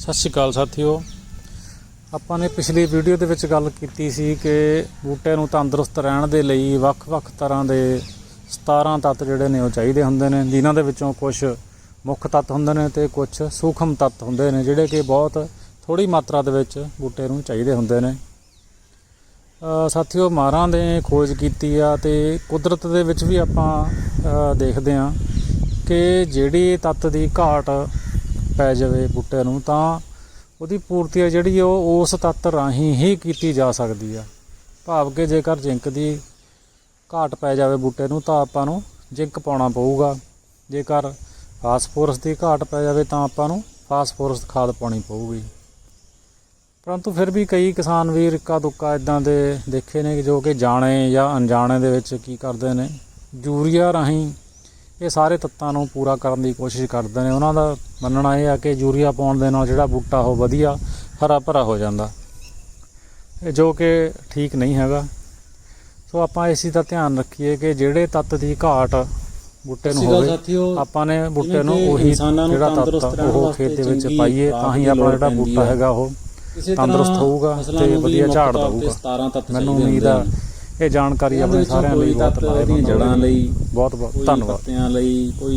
ਸਤਿ ਸ਼੍ਰੀ ਅਕਾਲ ਸਾਥੀਓ। ਆਪਾਂ ਨੇ ਪਿਛਲੀ ਵੀਡੀਓ ਦੇ ਵਿੱਚ ਗੱਲ ਕੀਤੀ ਸੀ ਕਿ ਬੂਟੇ ਨੂੰ ਤੰਦਰੁਸਤ ਰਹਿਣ ਦੇ ਲਈ ਵੱਖ-ਵੱਖ ਤਰ੍ਹਾਂ ਦੇ 17 ਤੱਤ ਜਿਹੜੇ ਨੇ ਉਹ ਚਾਹੀਦੇ ਹੁੰਦੇ ਨੇ। ਜਿਨ੍ਹਾਂ ਦੇ ਵਿੱਚੋਂ ਕੁਝ ਮੁੱਖ ਤੱਤ ਹੁੰਦੇ ਨੇ ਤੇ ਕੁਝ ਸੂਖਮ ਤੱਤ ਹੁੰਦੇ ਨੇ, ਜਿਹੜੇ ਕਿ ਬਹੁਤ ਥੋੜੀ ਮਾਤਰਾ ਦੇ ਵਿੱਚ ਬੂਟੇ ਨੂੰ ਚਾਹੀਦੇ ਹੁੰਦੇ ਨੇ। ਸਾਥੀਓ, ਮਾਰਾਂ ਨੇ ਖੋਜ ਕੀਤੀ ਆ ਤੇ ਕੁਦਰਤ ਦੇ ਵਿੱਚ ਵੀ ਆਪਾਂ ਦੇਖਦੇ ਆ ਕਿ ਜਿਹੜੀ ਤੱਤ ਦੀ ਘਾਟ ਪੈ ਜਾਵੇ ਬੂਟੇ ਨੂੰ, ਤਾਂ ਉਹਦੀ ਪੂਰਤੀ ਆ ਜਿਹੜੀ ਉਹ ਉਸ ਤੱਤ ਰਾਹੀਂ ਹੀ ਕੀਤੀ ਜਾ ਸਕਦੀ ਆ। ਭਾਵ ਕਿ ਜੇਕਰ ਜ਼ਿੰਕ ਦੀ ਘਾਟ ਪੈ ਜਾਵੇ ਬੂਟੇ ਨੂੰ, ਤਾਂ ਆਪਾਂ ਨੂੰ ਜ਼ਿੰਕ ਪਾਉਣਾ ਪਊਗਾ। ਜੇਕਰ ਫਾਸਫੋਰਸ ਦੀ ਘਾਟ ਪੈ ਜਾਵੇ, ਤਾਂ ਆਪਾਂ ਨੂੰ ਫਾਸਫੋਰਸ ਖਾਦ ਪਾਉਣੀ ਪਊਗੀ। ਪਰੰਤੂ ਫਿਰ ਵੀ ਕਈ ਕਿਸਾਨ ਵੀਰ ਇੱਕਾ ਦੁੱਕਾ ਇਦਾਂ ਦੇ ਦੇਖੇ ਨੇ ਜੋ ਕਿ ਜਾਣੇ ਜਾਂ ਅਣਜਾਣੇ ਦੇ ਵਿੱਚ ਕੀ ਕਰਦੇ ਨੇ, ਯੂਰੀਆ ਰਾਹੀਂ ਇਹ ਸਾਰੇ ਤੱਤਾਂ ਨੂੰ ਪੂਰਾ ਕਰਨ ਦੀ ਕੋਸ਼ਿਸ਼ ਕਰਦੇ ਨੇ ਉਹਨਾਂ ਦਾ ਮੰਨਣਾ ਇਹ ਆ ਕਿ ਯੂਰੀਆ ਪਾਉਣ ਦੇ ਨਾਲ ਜਿਹੜਾ ਬੂਟਾ ਉਹ ਵਧੀਆ ਹਰਾ ਭਰਾ ਹੋ ਜਾਂਦਾ ਇਹ ਜੋ ਕਿ ਠੀਕ ਨਹੀਂ ਹੈਗਾ ਸੋ ਆਪਾਂ ਇਸ ਦਾ ਧਿਆਨ ਰੱਖੀਏ ਕਿ ਜਿਹੜੇ ਤੱਤ ਦੀ ਘਾਟ ਬੂਟੇ ਨੂੰ ਹੋਵੇ ਆਪਾਂ ਨੇ ਬੂਟੇ ਨੂੰ ਉਹੀ ਜਿਹੜਾ ਤੱਤ ਉਹ ਖੇਤ ਦੇ ਵਿੱਚ ਪਾਈਏ ਤਾਂ ਹੀ ਆਪਣਾ ਜਿਹੜਾ ਬੂਟਾ। ਹੈਗਾ ਉਹ ਤੰਦਰੁਸਤ ਹੋਊਗਾ ਤੇ ਵਧੀਆ ਝਾੜ ਦਊਗਾ। 17 ਤੱਤ ਮੈਨੂੰ ਉਮੀਦ ਆ। ਇਹ ਜਾਣਕਾਰੀ ਆਪਣੇ ਸਾਰਿਆਂ ਲਈ ਬਹੁਤ ਲਾਹੇਵੰਦ ਹੋਵੇਗੀ। ਲਈ ਬਹੁਤ ਬਹੁਤ ਕੋਈ ਧੰਨਵਾਦ ਪੱਤਿਆਂ ਲਈ ਕੋਈ